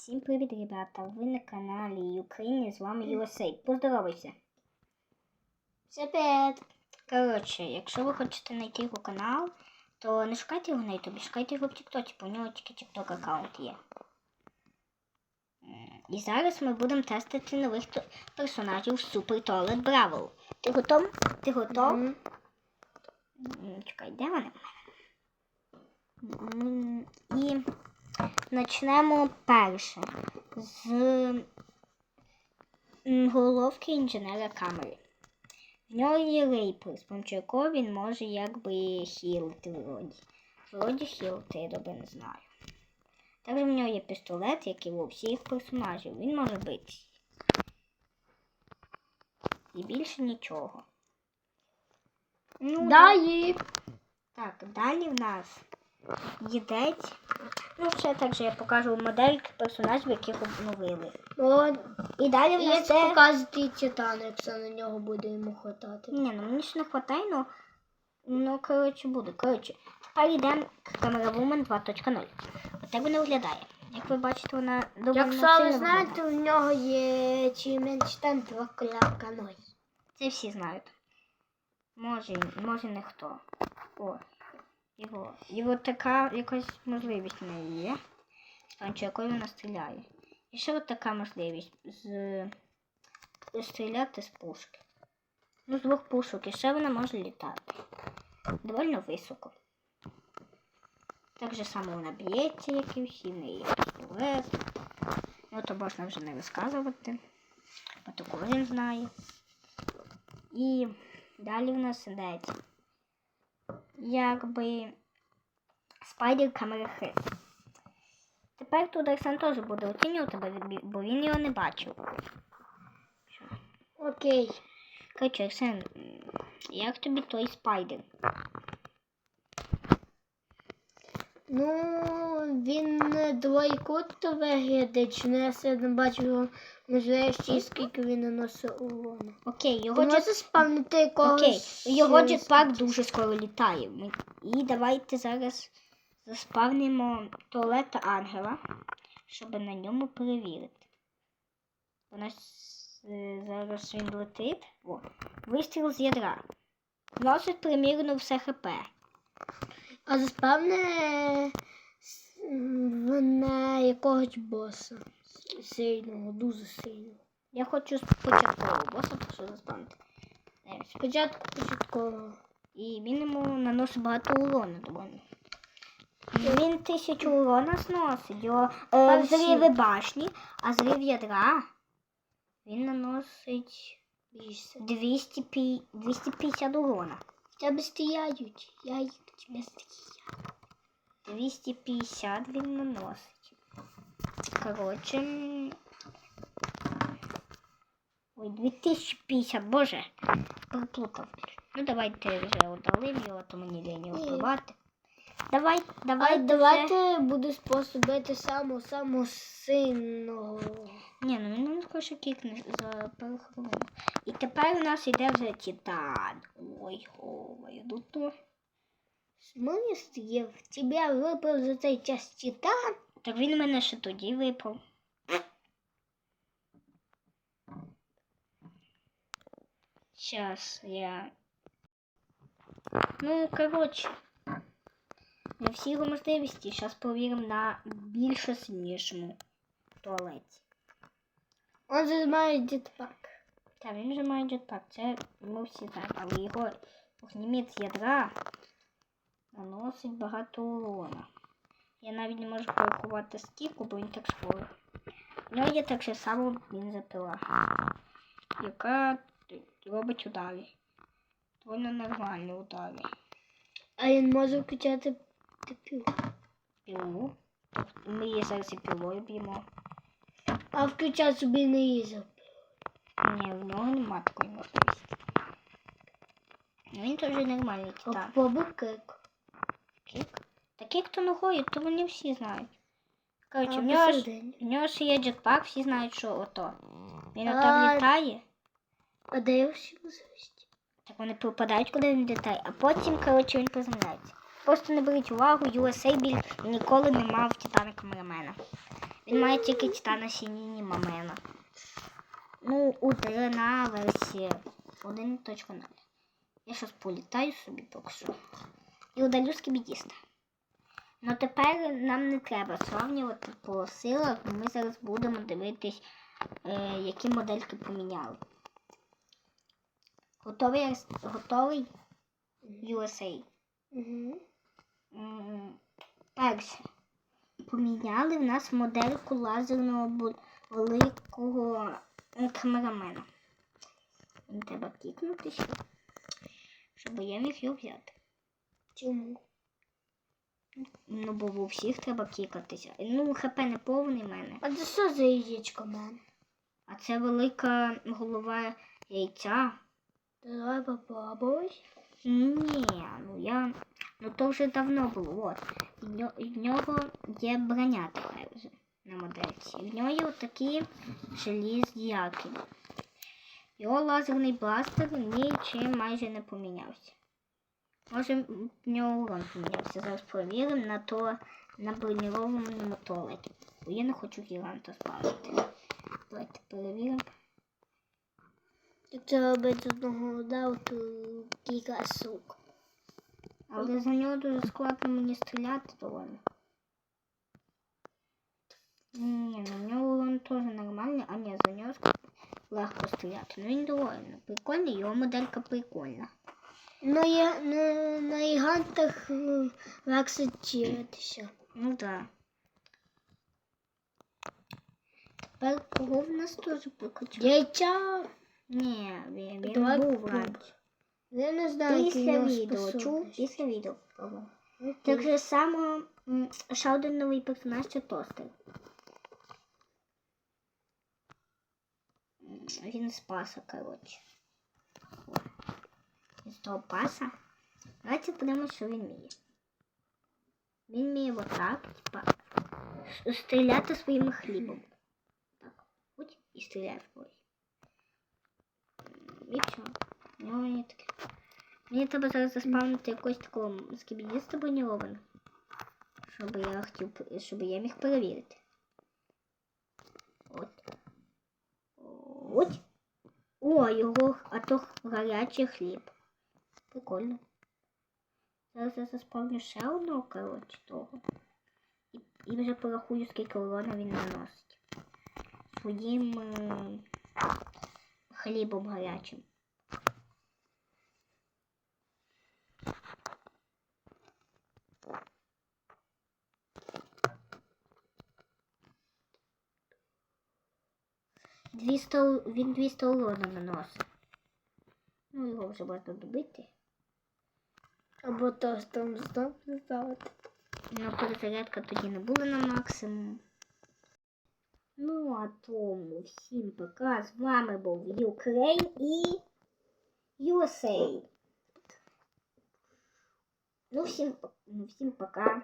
Всім привіт, ребята! Ви на каналі Україні, з вами USA. Поздоровайся. Всім привіт! Коротше, якщо ви хочете знайти його канал, то не шукайте його на ютубі, шукайте його в Тіктоці, бо у нього тільки Тікток аккаунт є. І зараз ми будемо тестити нових персонажів Super Toilet Brawl. Ти готов? Ти готов? Мгм. М, Чекай, де вони? М, І почнемо перше з головки інженера камери. В нього є рейпер, з помощью якого він може якби хілити вроді. Вроді хілити, я добре не знаю. Також в нього є пістолет, як і у всіх персонажів. Він може бити. І більше нічого. Ну, Далі. так, далі в нас їдець. Ну, ще також я покажу модельки персонажів, яких обновили. О, І далі в нас це показувати титан, якщо на нього буде йому хватати. Ні, ну мені ж не хватає, ну, ну коротше, буде. Коротше, тепер йдемо к Woman 2.0. Отак вона виглядає. Як ви бачите, вона доволі Якщо ви знаєте, у нього є чи менш там два кольорка ной. Це всі знають. Може, може не хто. О, його. Його така якась можливість в неї є. З помощью якої вона стріляє. І ще от така можливість з стріляти з пушки. Ну, з двох пушок. І ще вона може літати. Доволі високо. Так же само вона б'ється, як і всі, в неї пістолет. Ну, то можна вже не розказувати. Бо то кожен знає. І далі в нас ідеться. Якби спайдер камери Тепер тут Арсен теж буде оцінювати, бо він- його не бачив. Окей. Коротше, Арсен, як тобі той спайдер? Ну, він двойкут виглядає, чи не я все не бачу його можливості, скільки він наносить урону. Окей, його джет... можеш спавнити якогось... Окей, його джетпак дуже скоро літає. Ми- І давайте зараз заспавнимо туалета ангела, щоб на ньому перевірити. У нас е, зараз він летить. О, вистріл з ядра. Вносить примірно все ХП. А заспавне на якогось боса. Сильного, дуже сильного. Я хочу спочатку боса прошу заспавнити. Е, Спочатку початкового. І він йому наносить багато урону доволі. Він тисячу урона зносить. Його е, зриви башні, а зрив ядра він наносить Більше. 200, пі- 250 урона. В тебе стріляють. Я їх тебе стріляю. 250 він наносить. Коротше. м, Ой, 2050, боже. Переплутав. Ну давайте вже удалим його, то мені лінь його Ні. Давай, А давай, давайте буду спосіб бити самого самого сильного. Ні, ну він не скоріше кікне за перехвилину. І тепер у нас йде вже Титан. Ой, ой, ну то. Смислів, тебе випав за цей час титан. Так він мене ще тоді випав. Сейчас я. Ну, коротше. На всі його можливості. Зараз провіримо на більш сильнішому туалеті. Он же має дітпак. Та він же має джетпак, це ми всі знаємо, але його огніміт ядра наносить багато урона. Я навіть не можу порахувати скільки, бо він так скоро. У нього є так же само бензопила, яка робить удари. Довольно нормальні удари. А він може включати типів. Пілу. Тобто ми її зараз і пілою б'ємо. А включати собі не їздив. Ні, в нього нема такої можливості. Ну, Він теж нормальний титан. попробуй кик. Кік. Та кік то ногою, то вони всі знають. Коротше, в нього, ж, в нього ж є джетпак, всі знають, що ото. Він ото А. літає, А де його всі можливості? так вони попадають, куди він літає, а потім, коротше, він приземляється. Просто не беріть увагу, USA біль ніколи не мав титана камерамена. Він має тільки титана сініні мамена. Ну, ударена версія 1.0. Я щось політаю собі поки що. І удалю скібідіста. Ну тепер нам не треба сравнювати по силах, бо ми зараз будемо дивитись, е, які модельки поміняли. Готовий, готовий USA. Угу. Перше. Поміняли в нас модельку лазерного великого е, камерамена. Треба кікнутися, щоб я міг його взяти. Чому? Ну, бо у всіх треба кікатися. Ну, хп не повний в мене. А це що за яєчко, мен? А це велика голова яйця. Давай попробуй. Ні, ну я. Ну то вже давно було. От. І в нього є броня тепер вже на модельці. І в нього є отакі желізні яки. Його лазерний бластер нічим майже не помінявся. Може в нього урон помінявся. Зараз перевіримо на то на бронірованому туалеті. Бо я не хочу гіганта спавити. Давайте перевіримо. Якщо робити одного удару, то кілька сук. Але за нього дуже складно мені стріляти доволі. Ні, на нього урон теж нормальний, а ні, за нього ск- легко стріляти. Ну він доволі прикольний, його моделька прикольна. Ну, я на, на гігантах е, легше чиритися. Ну так. Тепер кого в нас теж прикачав? Яйця. Ні, він, він Давай був попробуй. раніше. Я не знаю, Після відео, чув? Після відео. Так же само ще один новий персонаж це тостер. Він з паса, коротше. З того паса. Давайте подивимось, що він вміє. Він вміє отак, типа, стріляти своїм хлібом. Так, будь і стріляє в когось. І все. У нього є таке. Мені треба зараз заспавнити якогось такого скібідіста броньованого. Щоб я хотів, щоб я міг перевірити. От. От. О, його, а то гарячий хліб. Прикольно. Зараз я заспавню ще одного, коротше, того. І, і вже порахую, скільки урона він наносить. Своїм е, хлібом гарячим. Двісті, він 200 урона наносить. Ну, його вже можна добити. Або тостом знов ставити. Ну, перезарядка тоді не була на максимум. Ну, а тому всім пока. З вами був Ukraine і USA. Ну, всім, по- ну, всім пока.